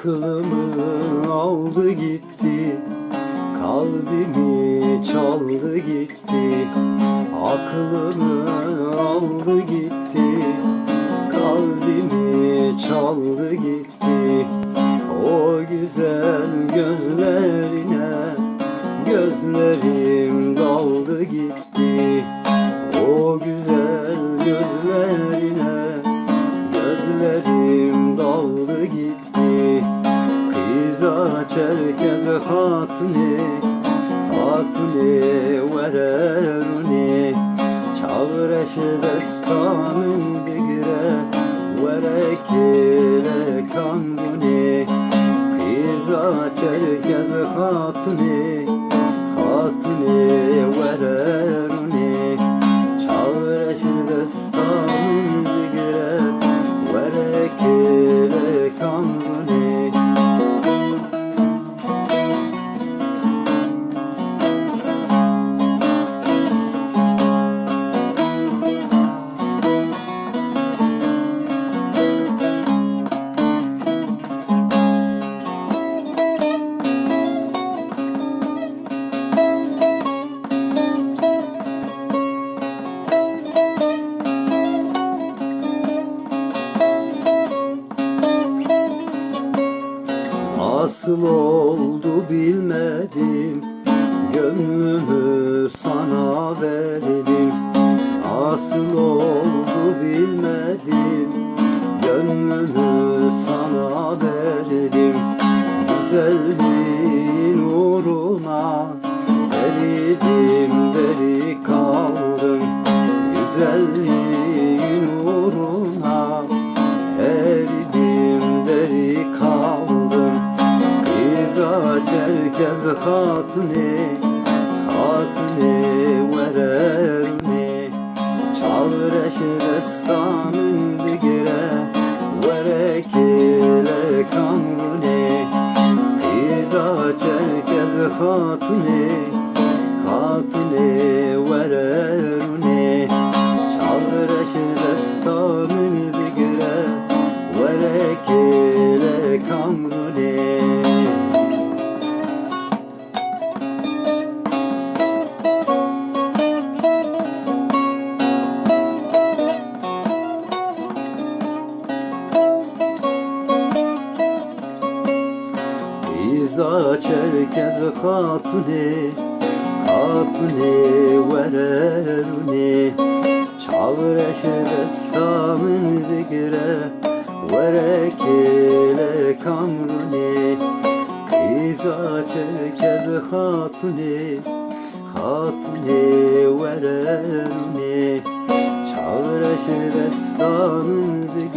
Aklımı aldı gitti Kalbimi çaldı gitti. Aklımı aldı gitti Kalbimi çaldı gitti. O güzel gözlerine Gözlerim daldı gitti. O güzel gözlerine hatuni Hatuni vereruni Çağreş destanın digre Verekile kanguni Kıza çerkez hatuni Hatuni vereruni Nasıl oldu bilmedim. Gönlümü sana verdim Nasıl oldu bilmedim. Gönlümü sana verdim Güzelliğin çerkez hatuni Hatuni vereruni Çağreş destanın digire Verekile kanuni Kıza çerkez hatuni Hatuni vereruni Çağreş destanın digire Verekile kanuni İza çerkez hatuni Hatuni vereruni Çağreş destanın bigire Verekile kamruni İza çerkez hatuni Hatuni vereruni Çağreş destanın bigire